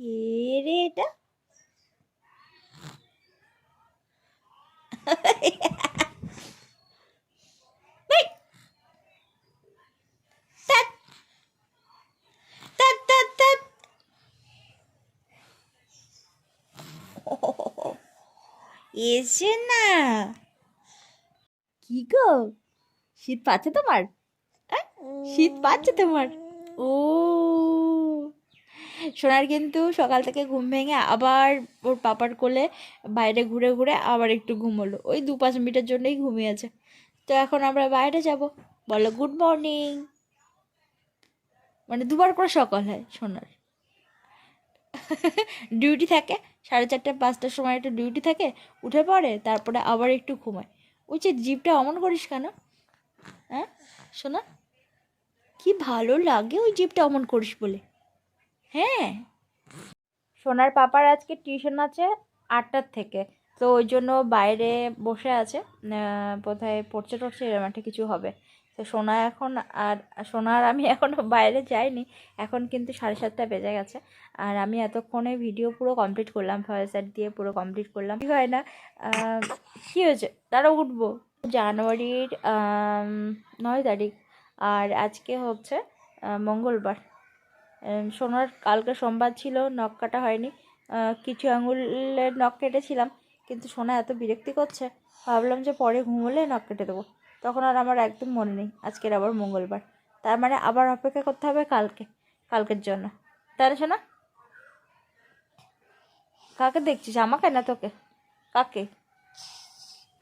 কে রে এটা! এসে না। কি গো? শীত পাচ্ছে তোমার? শীত পাচ্ছে তোমার? ও সোনার কিন্তু সকাল থেকে ঘুম ভেঙে আবার ওর পাপার কোলে বাইরে ঘুরে ঘুরে আবার একটু ঘুমোলো। ওই দু পাঁচ মিনিটের জন্যই ঘুমিয়েছে। তো এখন আমরা বাইরে যাব। বলো, গুড মর্নিং। মানে দুবার করে সকাল হয় সোনার। ডিউটি থাকে, সাড়ে চারটে, পাঁচটার সময় একটা ডিউটি থাকে, উঠে পড়ে, তারপরে আবার একটু ঘুমায়। ওই যে জিপটা অমন করিস কেন? হ্যাঁ শোনা কি ভালো লাগে ওই জিপটা অমন করিস বলে। হ্যাঁ। সোনার পাপার আজকে টিউশন আছে আটটার থেকে। তো ওই জন্য বাইরে বসে আছে কোথায় পড়ছে টড়ছে এরকম একটা কিছু হবে। তো সোনা এখন আর সোনার আমি এখনও বাইরে যাইনি, এখন কিন্তু সাড়ে সাতটা বেজে গেছে। আর আমি এতক্ষণে ভিডিও পুরো কমপ্লিট করলাম ভয়েস অ্যাড দিয়ে পুরো কমপ্লিট করলাম। কী হয় না কী হয়েছে? তারা উঠবো। জানুয়ারির নয় তারিখ। আর আজকে হচ্ছে মঙ্গলবার। সোনার কালকে সোমবার ছিল, নখ কাটা হয়নি। কিছু আঙুলের নখ কেটেছিলাম, কিন্তু সোনা এত বিরক্তি করছে। ভাবলাম যে পরে ঘুমোলে নখ কেটে দেবো। তখন আর আমার একদম মনে নেই, আজকের আবার মঙ্গলবার। তার মানে আবার অপেক্ষা করতে হবে কালকে, কালকের জন্য। না সোনা, কাকে দেখছিস? আমাকে না তোকে? কাকে?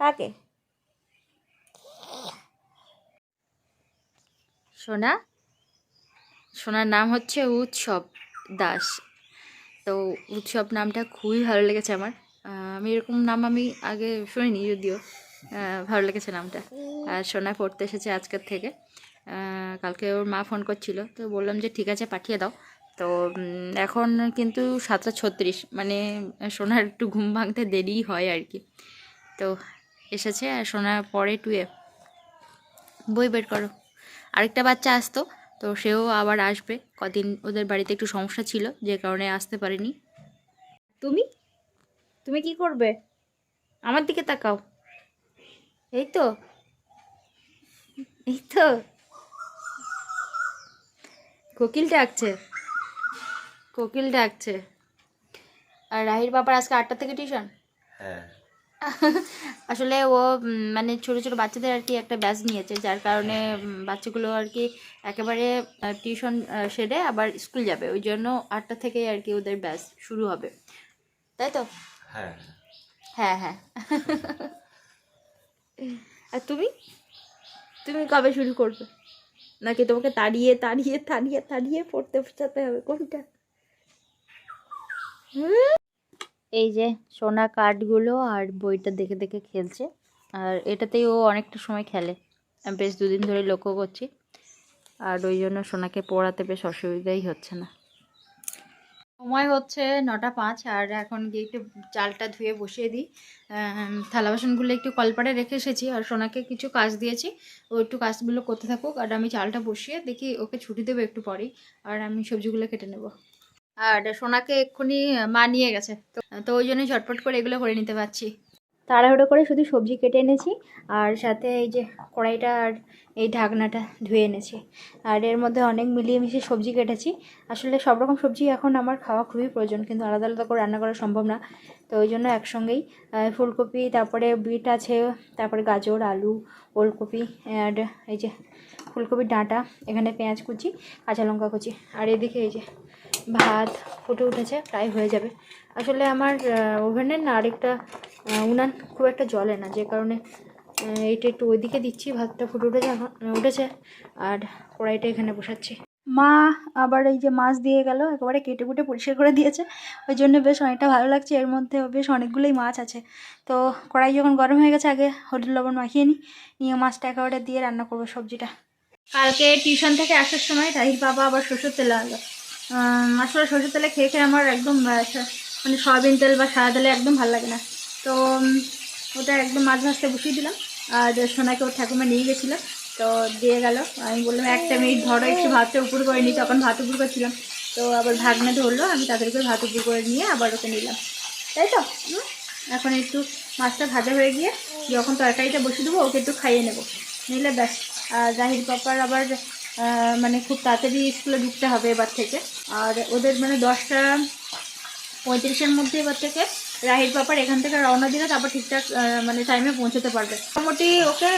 কাকে? সোনা? সোনার নাম হচ্ছে উৎসব দাস। তো উৎসব নামটা খুবই ভালো লেগেছে আমার। আমি এরকম নাম আমি আগে শুনিনি যদিও। ভালো লেগেছে নামটা। আর সোনা পড়তে এসেছে আজকের থেকে। কালকে ওর মা ফোন করছিল। তো বললাম যে ঠিক আছে, পাঠিয়ে দাও। তো এখন কিন্তু সাতটা ছত্রিশ। মানে সোনার একটু ঘুম ভাঙতে দেরি হয় আর কি। তো এসেছে আর সোনা পরে টুয়ে। বই বের করো। আরেকটা বাচ্চা আসতো। তো সেও আবার আসবে। কদিন ওদের বাড়িতে একটু সমস্যা ছিল যে কারণে আসতে পারেনি। তুমি? তুমি কি করবে? আমার দিকে তাকাও। এই তো। এই তো। কোকিল ডাকছে। কোকিল ডাকছে। আর রাহির বাবার আজকে আটটা থেকে টিউশন? হ্যাঁ। আসলে ও মানে ছোট ছোট বাচ্চাদের আর কি একটা ব্যাচ নিয়েছে যার কারণে বাচ্চাগুলো আর কি একেবারে টিউশন সেরে আবার স্কুল যাবে। ওই জন্য আটটা থেকেই আর কি ওদের ব্যাচ শুরু হবে। তাই তো? হ্যাঁ। হ্যাঁ হ্যাঁ। আর তুমি? তুমি কবে শুরু করবে? নাকি তোমাকে তাড়িয়ে তাড়িয়ে তাড়িয়ে তাড়িয়ে পড়তে বসাতে হবে? কোনটা? হুম? এই যে সোনা কার্ডগুলো আর বইটা দেখে দেখে খেলছে। আর এটাতেই ও অনেকটা সময় খেলে। আমি বেশ দুদিন ধরে লক্ষ্য করছি। আর ওই জন্য সোনাকে পড়াতে বেশ অসুবিধাই হচ্ছে না। সময় হচ্ছে নটা পাঁচ, আর এখন গিয়ে একটু চালটা ধুয়ে বসিয়ে দিই। থালা বাসনগুলো একটু কলপাড়ে রেখে এসেছি, আর সোনাকে কিছু কাজ দিয়েছি। ও একটু কাজগুলো করতে থাকুক, আর আমি চালটা বসিয়ে দেখি ওকে ছুটি দেবো একটু পরেই, আর আমি সবজিগুলো কেটে নেব। আর সোনাকে এক্ষুনি মা নিয়ে গেছে। তো তো ওই জন্য ঝটপট করে এগুলো করে নিতে পারছি। তাড়াহুড়ো করে শুধু সবজি কেটে এনেছি, আর সাথে এই যে কড়াইটা আর এই ঢাকনাটা ধুয়ে এনেছি। আর এর মধ্যে অনেক মিলিয়ে মিশিয়ে সবজি কেটেছি। আসলে সব রকম সবজি এখন আমার খাওয়া খুবই প্রয়োজন, কিন্তু আলাদা আলাদা করে রান্না করা সম্ভব না। তো ওই জন্য একসঙ্গেই ফুলকপি, তারপরে বিট আছে, তারপরে গাজর, আলু, ওলকপি আর এই যে ফুলকপির ডাঁটা, এখানে পেঁয়াজ কুচি, কাঁচা লঙ্কা কুচি, আর এদিকে এই যে ভাত ফুটে উঠেছে প্রায় হয়ে যাবে। আসলে আমার ওভেনের না আরেকটা উনান খুব একটা জ্বলে না যে কারণে এইটা একটু ওইদিকে দিচ্ছি ভাতটা ফুটে উঠেছে এখন উঠেছে আর কড়াইটা এখানে বসাচ্ছি। মা আবার এই যে মাছ দিয়ে গেল একেবারে কেটে কুটে পরিষ্কার করে দিয়েছে ওই জন্য বেশ অনেকটা ভালো লাগছে এর মধ্যে বেশ অনেকগুলোই মাছ আছে। তো কড়াই যখন গরম হয়ে গেছে আগে হলুদ লবণ মাখিয়ে নিই নিয়ে মাছটা একেবারে দিয়ে রান্না করব সবজিটা। কালকে টিউশন থেকে আসার সময় রাহির বাবা আবার সরষের তেল আম, আসলে সরষের তেলে খেয়ে খেয়ে আমার একদম মানে সয়াবিন তেল বা সাদা তেলে একদম ভালো লাগে না। তো ওটা একদম মাছ ভাজতে বসিয়ে দিলাম। আর সোনাকে ওর ঠাকুমা নিয়ে গেছিল। তো দিয়ে গেল। আমি বললাম, একটা মিনিট ধরো, একটু ভাতটা উপর করে নিই তখন ভাত উপর করছিলাম। তো আবার ভাগনা ধরলো। আমি তাদের করে ভাত উপর করে নিয়ে আবার ওকে নিলাম। তাই তো? এখন একটু মাছটা ভাজা হয়ে গিয়ে যখন তরকারিটা বসে দেবো, ওকে একটু খাইয়ে নেব। নিলে ব্যাস। আর জাহির পাপার আবার মানে খুব তাড়াতাড়ি স্কুলে ঢুকতে হবে এবার থেকে। আর ওদের মানে দশটা পঁয়ত্রিশের মধ্যে এবার থেকে রাহির পাপার এখান থেকে রওনা দিলে তারপর ঠিকঠাক মানে টাইমে পৌঁছতে পারবে। মোটামুটি ওকে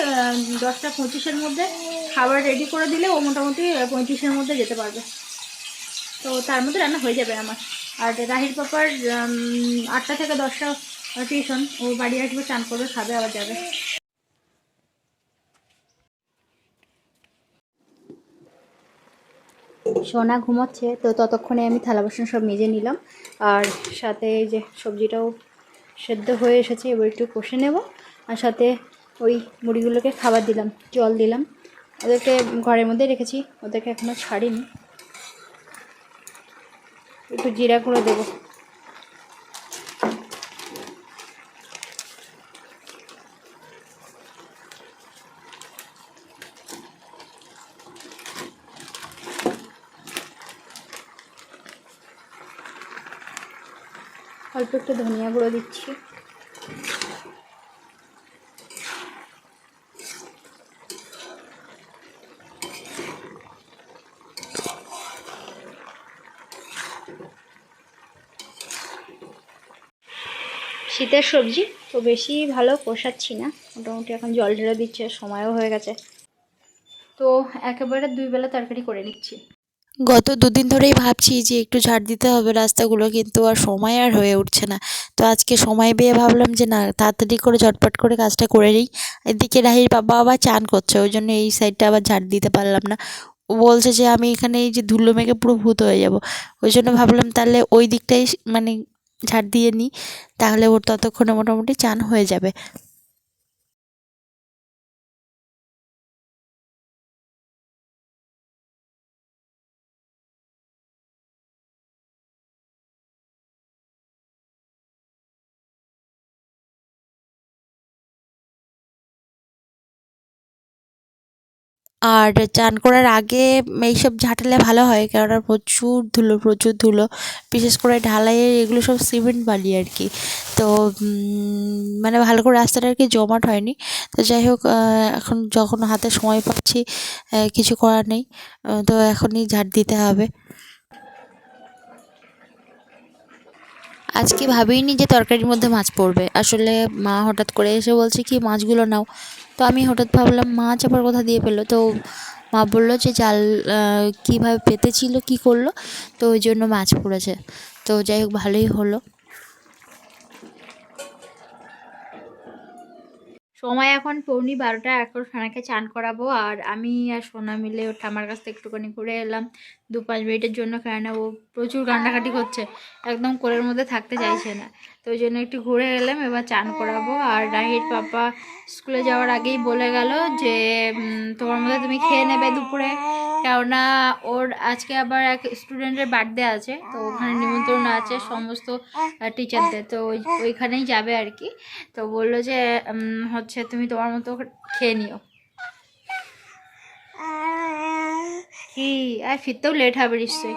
দশটা পঁচিশের মধ্যে খাবার রেডি করে দিলে ও মোটামুটি পঁয়ত্রিশের মধ্যে যেতে পারবে। তো তার মধ্যে রান্না হয়ে যাবে আমার। আর রাহির পাপার আটটা থেকে দশটা টিউশন ও বাড়ি আসবে, চান করবে, খাবে, আবার যাবে। সোনা ঘুমাচ্ছে, তো ততক্ষণে আমি থালা বাসন সব মেজে নিলাম। আর সাথে এই যে সবজিটাও সেদ্ধ হয়ে এসেছে, এবার একটু কষে নেব। আর সাথে ওই মুড়িগুলোকে খাবার দিলাম, জল দিলাম। ওদেরকে ঘরের মধ্যে রেখেছি, ওদেরকে এখনও ছাড়িনি। একটু জিরা গুঁড়ো দেবো। অল্প একটু ধনিয়া গুঁড়ো দিচ্ছি। শীতের সবজি তো বেশি ভালো পোষাচ্ছি না। মোটামুটি এখন জল ঢেলে দিচ্ছে সময়ও হয়ে গেছে। তো একেবারে দুই বেলা তরকারি করে নিচ্ছি। গত দুদিন ধরেই ভাবছি যে একটু ঝাড় দিতে হবে রাস্তাগুলো, কিন্তু আর সময় আর হয়ে উঠছে না। তো আজকে সময় পেয়ে ভাবলাম যে না, তাড়াতাড়ি করে ঝটপট করে কাজটা করে নিই। এদিকে রাহির বাবা আবার চান করছে, ওই জন্য এই সাইডটা আবার ঝাড় দিতে পারলাম না। ও বলছে যে আমি এখানে এই যে ধুলো মেঘে পুরো ভূত হয়ে যাব। ওই জন্য ভাবলাম তাহলে ওই দিকটাই মানে ঝাড় দিয়ে নিই, তাহলে ওর ততক্ষণে মোটামুটি চান হয়ে যাবে। আর চান করার আগে এইসব ঝাঁটালে ভালো হয়, কেননা প্রচুর ধুলো প্রচুর ধুলো। বিশেষ করে ঢালাইয়ের এগুলো সব সিমেন্ট বালি আর কি। তো মানে ভালো করে রাস্তাটা আর কি জমাট হয়নি। তো যাই হোক এখন যখন হাতে সময় পাচ্ছি কিছু করার নেই। তো এখনই ঝাঁট দিতে হবে। আজকে ভাবিনি যে তরকারির মধ্যে মাছ পড়বে। আসলে মা হঠাৎ করে এসে বলছে কি, মাছগুলো নাও। তো আমি হঠাৎ ভাবলাম মাছ আবার কোথা দিয়ে পেল তো মা বলল যে, জাল কীভাবে পেতেছিল, কী করল? তো ওই জন্য মাছ পড়েছে। তো যাই হোক, ভালোই হলো। সময় এখন পৌনি বারোটা, এখন সোনাকে চান করাবো। আর আমি আর সোনা মিলে ওর ঠামার কাছ থেকে একটুখানি ঘুরে এলাম। দু পাঁচ মিনিটের জন্য কেন ও প্রচুর কান্নাকাটি করছে। একদম কোলের মধ্যে থাকতে চাইছে না। তো ওই জন্য একটু ঘুরে এলাম এবার চান করাবো। আর রাহির পাপা স্কুলে যাওয়ার আগেই বলে গেল যে তোমার মধ্যে তুমি খেয়ে নেবে দুপুরে। কেননা ওর আজকে আবার এক স্টুডেন্টের বার্থডে আছে তো ওখানে নিমন্ত্রণ আছে সমস্ত টিচারদের তো ওই ওইখানেই যাবে আর কি। তো বলল যে হচ্ছে তুমি তোমার মতো খেয়ে নিও। কি? আর ফিরতেও লেট হবে নিশ্চয়ই।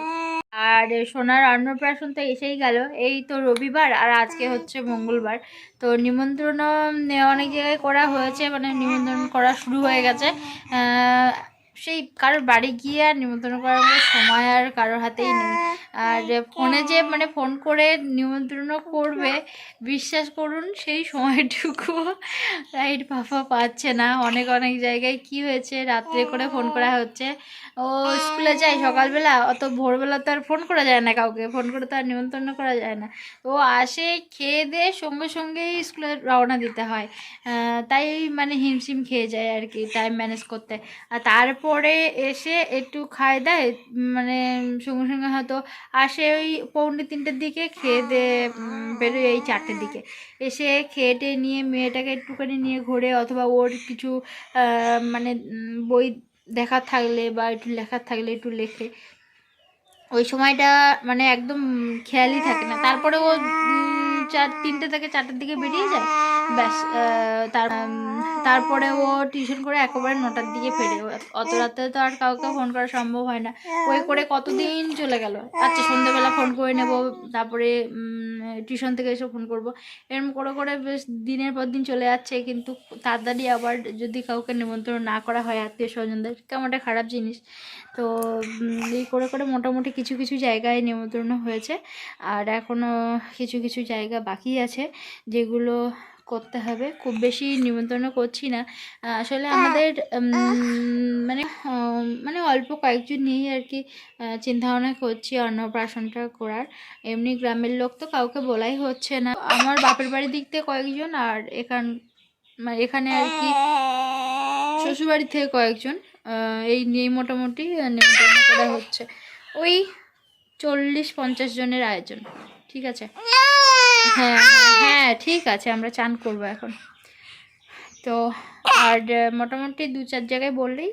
আর সোনার অন্নপ্রাশন তো এসেই গেল। এই তো রবিবার আর আজকে হচ্ছে মঙ্গলবার। তো নিমন্ত্রণ অনেক জায়গায় করা হয়েছে মানে নিমন্ত্রণ করা শুরু হয়ে গেছে। সেই কারোর বাড়ি গিয়ে আর নিমন্ত্রণ করার মতো সময় আর কারোর হাতেই নেই। আর ফোনে যে মানে ফোন করে নিমন্ত্রণ করবে বিশ্বাস করুন সেই সময়টুকু রাইট পাপা পাচ্ছে না। অনেক অনেক জায়গায় কি হয়েছে? রাত্রে করে ফোন করা হচ্ছে। ও স্কুলে যায় সকালবেলা? অত ভোরবেলা তো আর ফোন করা যায় না কাউকে। ফোন করে তো আর নিমন্ত্রণ করা যায় না। ও আসে খেয়ে দিয়ে সঙ্গে সঙ্গেই স্কুলে রওনা দিতে হয়। তাই মানে হিমশিম খেয়ে যায় আর কি টাইম ম্যানেজ করতে। আর তারপরে এসে একটু খায় দেয় মানে সঙ্গে সঙ্গে হয়তো আসে ওই পৌনে তিনটের দিকে, খেয়ে দিয়ে বেরোয় এই চারটের দিকে। এসে খেয়ে নিয়ে মেয়েটাকে একটুখানি নিয়ে ঘোরে, অথবা ওর কিছু মানে বই দেখার থাকলে বা একটু লেখার থাকলে একটু লেখে। ওই সময়টা মানে একদম খেয়ালই থাকে না। তারপরে ও চার, তিনটে থেকে চারটের দিকে বেরিয়ে যায়। ব্যাস তার তারপরে ও টিউশন করে একেবারে নটার দিকে ফেরে। অত রাতে তো আর কাউকে ফোন করা সম্ভব হয় না। ওই করে কতদিন চলে গেল? আচ্ছা সন্ধ্যেবেলা ফোন করে নেব। তারপরে টিউশন থেকে এসে ফোন করব। এরম করে করে বেশ দিনের পর দিন চলে যাচ্ছে, কিন্তু তাড়াতাড়ি আবার যদি কাউকে নিমন্ত্রণ না করা হয় আত্মীয় স্বজনদের, কেমন একটা খারাপ জিনিস। তো এই করে করে মোটামুটি কিছু কিছু জায়গায় নিমন্ত্রণ হয়েছে। আর এখনও কিছু কিছু জায়গা বাকি আছে, যেগুলো করতে হবে। খুব বেশি নিমন্ত্রণ করছি না। আসলে আমাদের মানে মানে অল্প কয়েকজন নিয়েই আর কি চিন্তা ভাবনা করছি অন্নপ্রাশনটা করার। এমনি গ্রামের লোক তো কাউকে বলাই হচ্ছে না। আমার বাপের বাড়ির দিক থেকে কয়েকজন আর এখান মানে এখানে আর কি শ্বশুরবাড়ি থেকে কয়েকজন এই নিয়েই মোটামুটি নিমন্ত্রণ করা হচ্ছে। ওই চল্লিশ পঞ্চাশ জনের আয়োজন ঠিক আছে? হ্যাঁ হ্যাঁ, ঠিক আছে আমরা চান করব এখন। তো আর মোটামুটি দু চার জায়গায় বললেই।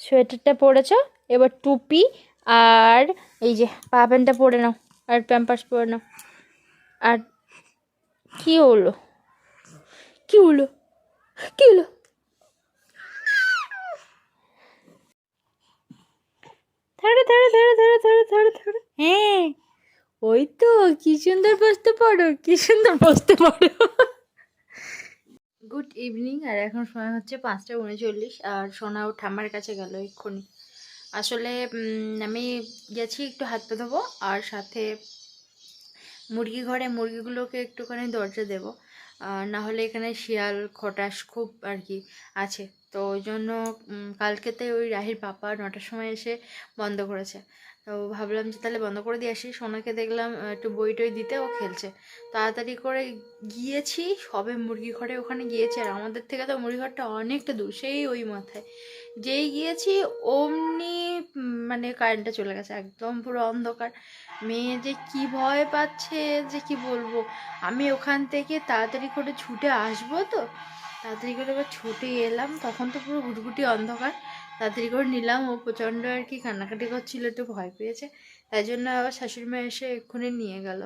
সোয়েটারটা পরেছ? এবার টুপি আর এই যে পা প্যান্টটা পরে নাও আর প্যাম্পার্স পরে নাও। আর কি হলো? কি হলো? কি হলো? ধরো ধরো ধরো ধরো ধরো ধরো ধরো। হ্যাঁ ওই তো কি সুন্দর বসতে পারো কি সুন্দর বসতে পারো। গুড ইভিনিং আর এখন সময় হচ্ছে পাঁচটা উনচল্লিশ আর সোনা ও ঠাম্মার কাছে গেল এক্ষুনি। আসলে আমি গেছি একটু হাত পা ধোবো আর সাথে মুরগি ঘরে মুরগিগুলোকে একটুখানি দরজা দেবো। না হলে এখানে শিয়াল খটাস খুব আর কি আছে। তো ওই জন্য কালকেতে ওই রাহির পাপা নটার সময় এসে বন্ধ করেছে। তো ভাবলাম যে তাহলে বন্ধ করে দিয়ে আসি। সোনাকে দেখলাম একটু বই টই দিতে ও খেলছে। তাড়াতাড়ি করে গিয়েছি, সবে মুরগি ঘরে ওখানে গিয়েছি। আর আমাদের থেকে তো মুরগি ঘরটা অনেকটা দূর, সেই ওই মাথায়। যেই গিয়েছি, অমনি মানে কারেন্টটা চলে গেছে, একদম পুরো অন্ধকার। মেয়ে যে কি ভয় পাচ্ছে, যে কি বলব? আমি ওখান থেকে তাড়াতাড়ি করে ছুটে আসব তো? তাড়াতাড়ি করে এবার ছুটে এলাম, তখন তো পুরো গুটগুটি অন্ধকার। তাড়াতাড়ি করে নিলাম, ও প্রচণ্ড আর কি কান্নাকাটি করছিল, একটু ভয় পেয়েছে। তাই জন্য আবার শাশুড়ি মা এসে এক্ষুনি নিয়ে গেল।